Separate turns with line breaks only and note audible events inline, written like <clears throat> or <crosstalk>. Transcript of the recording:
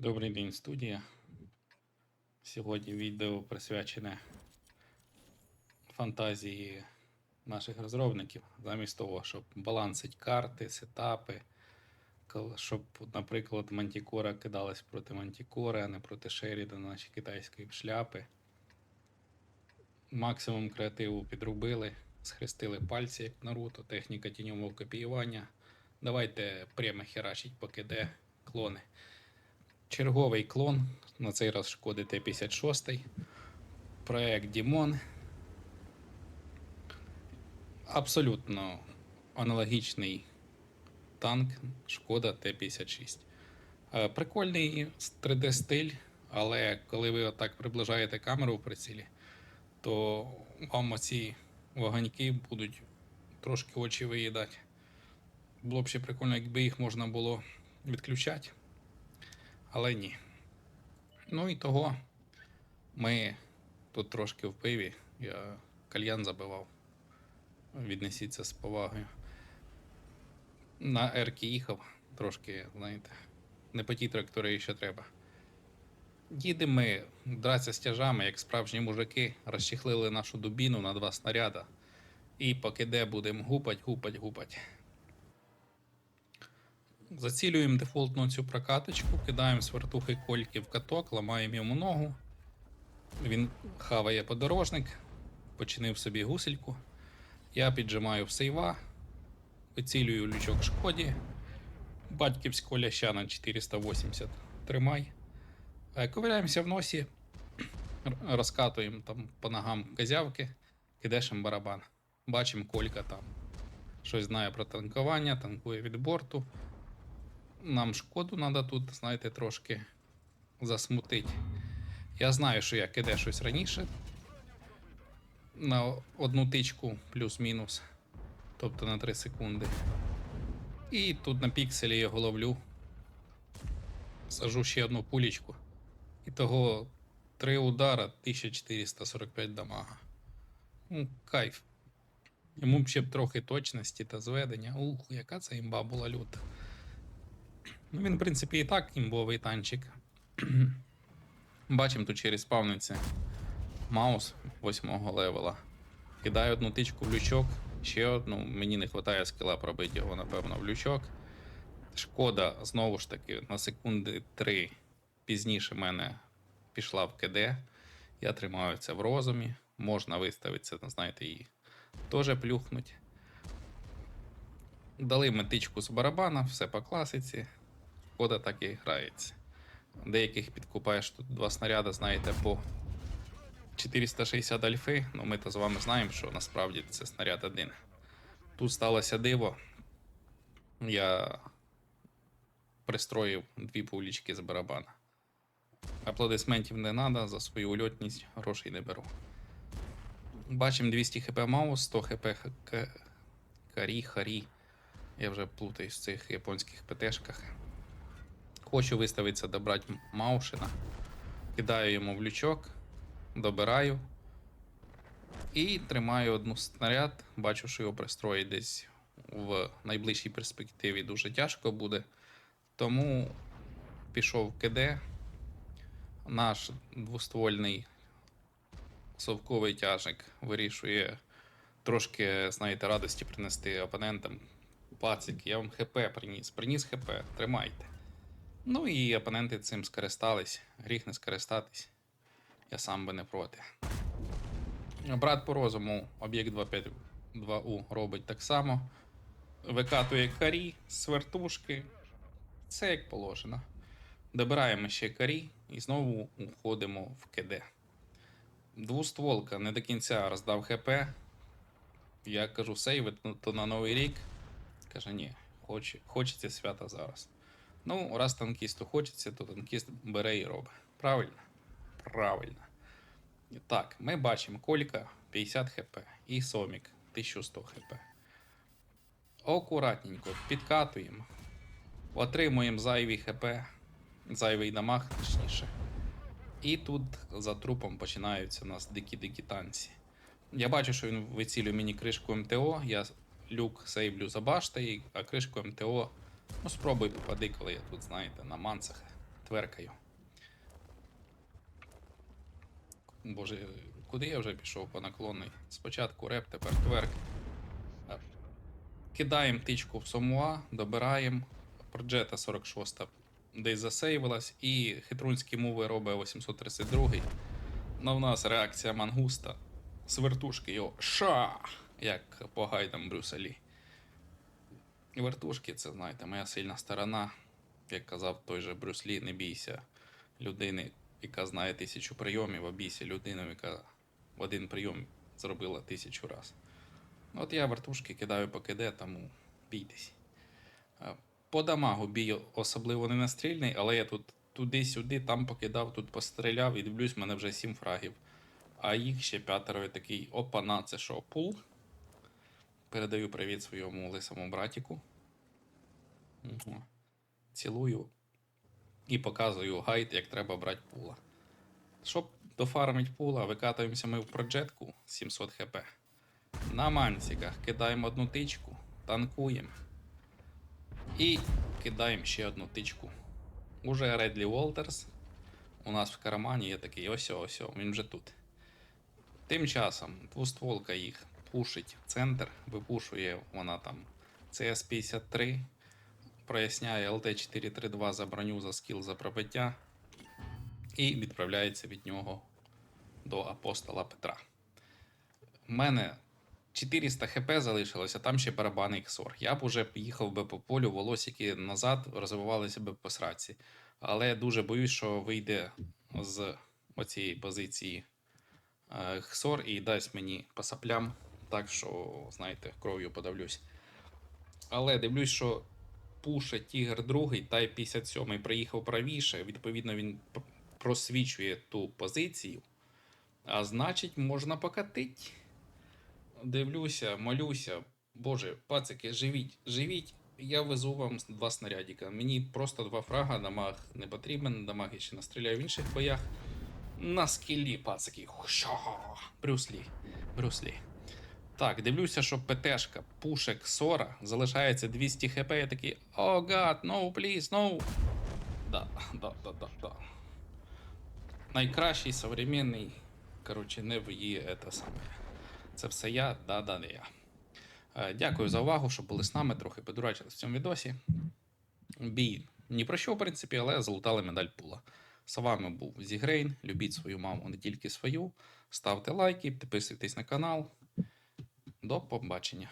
Добрий день, студія. Сьогодні відео присвячене фантазії наших розробників, замість того, щоб балансить карти, сетапи, щоб, наприклад, Мантікора кидалась проти Мантікори, а не проти Шерідана, наші китайської шляпи. Максимум креативу підрубили, схрестили пальці, як Наруто, техніка тіньового копіювання. Давайте прямо херачить по КД клони. Черговий клон, на цей раз шкоди Т-56. Проект Дімон. Абсолютно аналогічний танк Шкода Т-56. Е, Прикольний 3D стиль, але коли ви отак приближаєте камеру в прицілі, то вам оці вогоньки будуть трошки очі виїдати. Було б ще прикольно, якби їх можна було відключати. Але ні. Ну і того ми тут трошки в пиві. Я кальян забивав. Віднесіться з повагою. На ерки їхав, трошки, знаєте, не по тій траєкторії, що треба. Їдемо ми драться з тяжами, як справжні мужики, розчехлили нашу дубіну на два снаряда. І поки де будемо гупать, гупать, гупать. Зацілюємо дефолтну цю прокаточку, кидаємо свертухи кольки в каток, ламаємо йому ногу. Він хаває подорожник, починив собі гусельку. Я піджимаю в сейва, вицілюю лючок шкоді. Батьківського ляща на 480 тримай. Ковиряємося в носі, розкатуємо там по ногам козявки, кидешем барабан. Бачимо, колька там щось знає про танкування, танкує від борту. Нам шкоду треба тут, знаєте, трошки засмутити. Я знаю, що я киде щось раніше. На одну тичку плюс-мінус. Тобто на 3 секунди. І тут на пікселі я його ловлю. Сажу ще одну пулічку. І того 3 удара 1445 дамага. Ну, кайф. Йому б ще б трохи точності та зведення. Ух, яка це імба була люта. Ну, він, в принципі, і так імбовий танчик. <clears throat> Бачимо тут через спавниці маус 8 левела. Кидаю одну тичку в лючок, ще одну. Мені не вистачає скіла пробити його, напевно, в лючок. Шкода, знову ж таки, на секунди 3 пізніше мене пішла в КД. Я тримаю це в розумі. Можна виставитися, знаєте, і теж плюхнуть. Дали ми тичку з барабана, все по класиці. Шкода так і грається. Деяких підкупаєш тут два снаряди, знаєте, по 460 альфи. Ну ми то з вами знаємо, що насправді це снаряд один. Тут сталося диво. Я пристроїв дві пулічки з барабана. Аплодисментів не треба, за свою ульотність грошей не беру. Бачимо 200 хп маус, 100 хп карі, харі. Я вже плутаюсь в цих японських ПТшках. Хочу виставитися добрати Маушина. Кидаю йому в лючок, добираю. І тримаю одну снаряд. Бачу, що його пристроїть десь в найближчій перспективі дуже тяжко буде. Тому пішов КД. Наш двоствольний совковий тяжик вирішує трошки, знаєте, радості принести опонентам. Пацик, я вам ХП приніс. Приніс ХП, тримайте. Ну і опоненти цим скористались. Гріх не скористатись. Я сам би не проти. Брат по розуму, об'єкт 252У робить так само. Викатує карі, свертушки. Це як положено. Добираємо ще карі і знову уходимо в КД. Двустволка не до кінця роздав ХП. Я кажу, сейвит ну, то на новий рік. Каже, ні, хоч, хочеться свята зараз. Ну, раз танкісту хочеться, то танкіст бере і робить. Правильно? Правильно. Так, ми бачимо Колька 50 хп і Сомік 1100 хп. Акуратненько підкатуємо. Отримуємо зайві хп, зайвий дамаг, точніше. І тут за трупом починаються у нас дикі-дикі танці. Я бачу, що він вицілює мені кришку МТО. Я люк сейблю за баштою, а кришку МТО. Ну, спробуй попади, коли я тут, знаєте, на мансах тверкаю. Боже, куди я вже пішов по наклонний? Спочатку реп, тепер тверк. Е, Кидаємо тичку в Сомуа, добираємо. Проджета 46 десь засейвилась, і хитрунські мови робить 832. Ну, в нас реакція мангуста. З вертушки його ша! Як по гайдам Брюса. І Вертушки, це, знаєте, моя сильна сторона. Як казав той же Брюс Лі, не бійся людини, яка знає тисячу прийомів, а бійся людину, яка в один прийом зробила тисячу раз. От я вертушки кидаю по КД, тому бійтесь. Е, По дамагу бій особливо не настрільний, але я тут туди-сюди, там покидав, тут постріляв і дивлюсь, в мене вже сім фрагів. А їх ще п'ятеро я такий, опа, на це що, пул? Передаю привіт своєму лисому братіку. Цілую і показую гайд, як треба брати пула. Щоб дофармити пула, викатуємося ми в проджетку 700 хп. На мансиках кидаємо одну тичку, танкуємо. І кидаємо ще одну тичку. Уже Редлі Волтерс. У нас в кармані є такий ось ось, він вже тут. Тим часом двостволка їх пушить центр, випушує вона там CS-53, проясняє LT-432 за броню, за скіл, за пробиття, і відправляється від нього до апостола Петра. У мене 400 хп залишилося, там ще барабани XOR. Я б уже їхав би по полю, волосики назад розвивалися б по сраці. Але дуже боюсь, що вийде з оцієї позиції е, XOR і дасть мені по саплям, так що, знаєте, кров'ю подавлюсь. Але дивлюсь, що пуше Тігр другий, Тай 57 приїхав правіше, відповідно, він просвічує ту позицію. А значить, можна покатить. Дивлюся, молюся. Боже, пацики, живіть, живіть. Я везу вам два снарядіка. Мені просто два фрага, дамаг не потрібен, дамаг я ще настріляю в інших боях. На скілі, пацики. Брюслі. Брюслі. Так, дивлюся, що ПТшка, пушек Сора, залишається 200 хп. Я такий, о гад, no, please, no. Да, да, да, да, да. Найкращий современний, коротше, не в її це саме. Це все я, да, да, не я. Е, Дякую за увагу, що були з нами, трохи подурачили в цьому відосі. Бій ні про що, в принципі, але залутали медаль пула. З вами був Зігрейн. Любіть свою маму, не тільки свою. Ставте лайки, підписуйтесь на канал. До побачення.